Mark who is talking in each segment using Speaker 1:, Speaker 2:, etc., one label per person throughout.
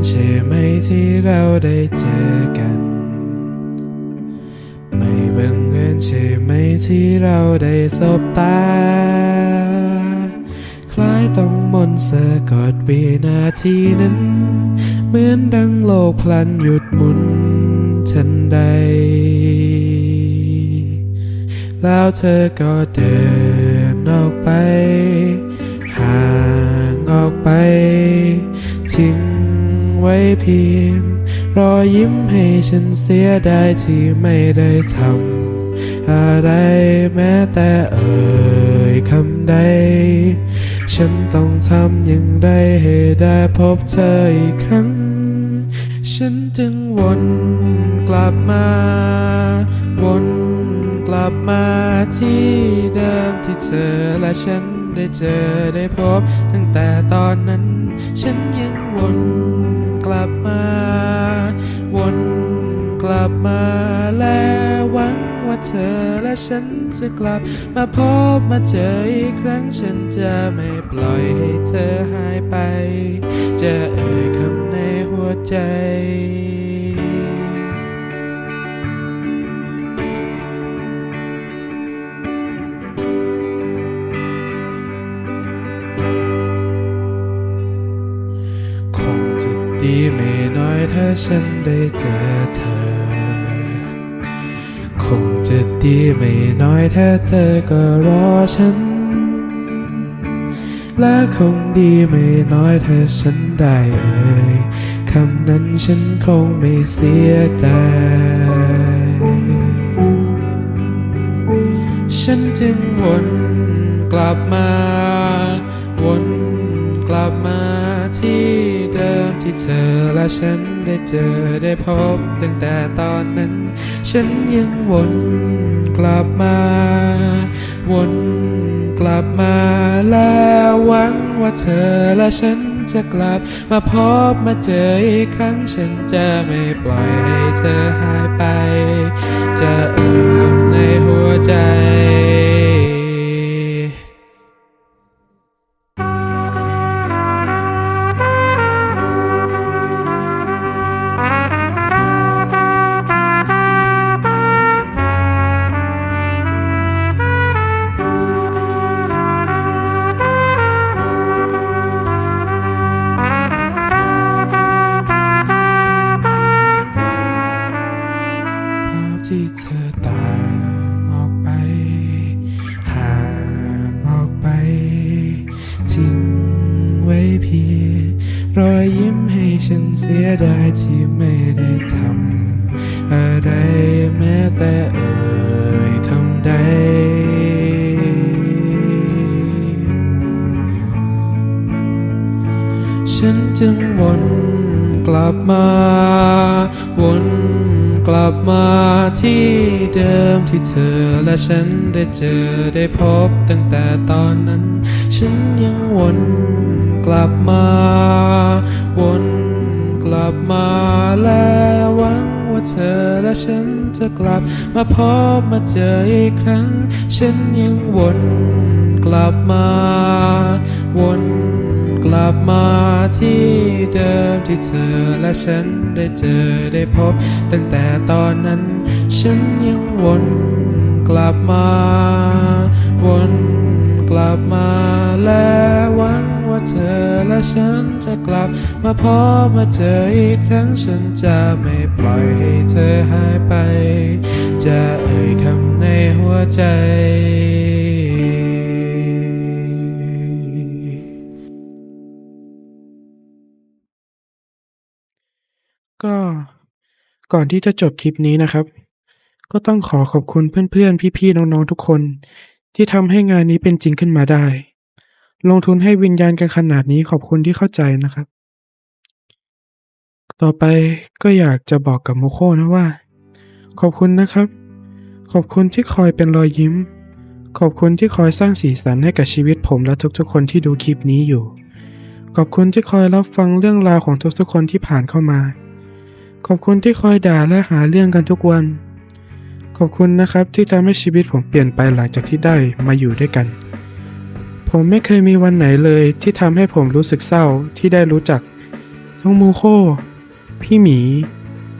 Speaker 1: ไหมที่เราได้เจอกัน ไม่บังเอิญใช่ไหมที่เราได้สบตา คล้ายต้องมนสะกดวินาทีนั้น เหมือนดังโลกพลันหยุดหมุนทันใด แล้วเธอก็เดินออกไป ห่างออกไป ทิ้ง ไว้เพียง รอยิ้มให้ฉันเสียดายที่ไม่ได้ทำอะไรแม้แต่เอ่ยคำใด ฉันต้องทำอย่างไรให้ได้พบเธออีกครั้ง ฉันจึงวนกลับมา วนกลับมาที่เดิมที่เธอและฉันได้เจอได้พบตั้งแต่ตอนนั้นฉันยังวน ลับมา วนกลับมาและหวังว่าเธอและฉันจะกลับ มาพบมาเจออีกครั้งฉันจะไม่ปล่อยให้เธอหายไป จะเอ่ยคำในหัวใจ ดีไม่น้อยถ้าฉันได้เจอเธอ คงจะดีไม่น้อยถ้าเธอก็รอฉัน และคงดีไม่น้อยถ้าฉันได้เอ่ยคำนั้นฉันคงไม่เสียดายฉันจึงวนกลับมา วนกลับมาที่ ที่เธอและฉันได้เจอได้พบตั้งแต่ตอนนั้น ฉันยังวนกลับมา วนกลับมาแล้วหวังว่าเธอและฉันจะกลับมาพบมาเจออีกครั้งฉันจะไม่ปล่อยให้เธอหายไป จะเอ่ยคำ รอยยิ้มให้ฉันเสียดายที่ไม่ได้ทำอะไรแม้แต่เอ่ยคำใดฉันจึงวนกลับมา วนกลับมาที่เดิมที่เธอและฉันได้เจอได้พบตั้งแต่ตอนนั้น ฉันยังวน กลับมา วนกลับมาและหวังว่าเธอและฉันจะกลับ มาพบมาเจออีกครั้ง ฉันยังวนกลับมา วนกลับมาที่เดิมที่เธอและฉันได้เจอได้พบ ตั้งแต่ตอนนั้น ฉันยังวนกลับมา วนกลับมาและ ว่าเธอและฉันจะกลับ มาพบมาเจออีกครั้งฉันจะไม่ปล่อยให้เธอหายไป จะเอ่ยคำในหัวใจก็ก่อนที่จะจบคลิปนี้นะครับ ก็ต้องขอขอบคุณเพื่อนๆ พี่ๆ น้องๆ ทุกคน ที่ทำให้งานนี้เป็นจริงขึ้นมาได้ ลงทุนให้วิญญาณกันขนาดนี้ขอบคุณที่เข้าใจนะครับ ต่อไปก็อยากจะบอกกับโมโคนะว่า ขอบคุณนะครับ ขอบคุณที่คอยเป็นรอยยิ้ม ขอบคุณที่คอยสร้างสีสันให้กับชีวิตผมและทุกๆคนที่ดูคลิปนี้อยู่ ขอบคุณที่คอยรับฟังเรื่องราวของทุกๆคนที่ผ่านเข้ามา ขอบคุณที่คอยด่าและหาเรื่องกันทุกวัน ขอบคุณนะครับที่ทำให้ชีวิตผมเปลี่ยนไปหลังจากที่ได้มาอยู่ด้วยกัน ผมไม่เคยมีวันไหนเลยที่ทำให้ผมรู้สึกเศร้าที่ได้รู้จักทั้งมูโค พี่หมี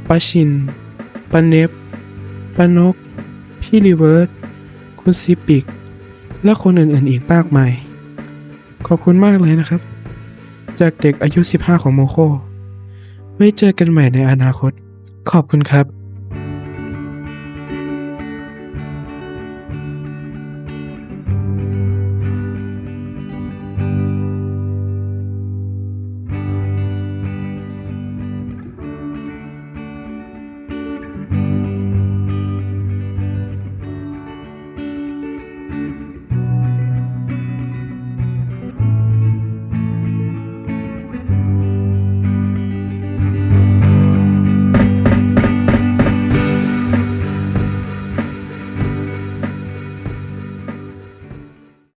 Speaker 1: ปาชินปาเนบป้านก พี่รีเวิร์สคุณซิปิก และคนอื่นๆอีกมากมาย ขอบคุณมากเลยนะครับ จากเด็กอายุ 15 ของโมโค ไว้เจอกันใหม่ในอนาคต ขอบคุณครับ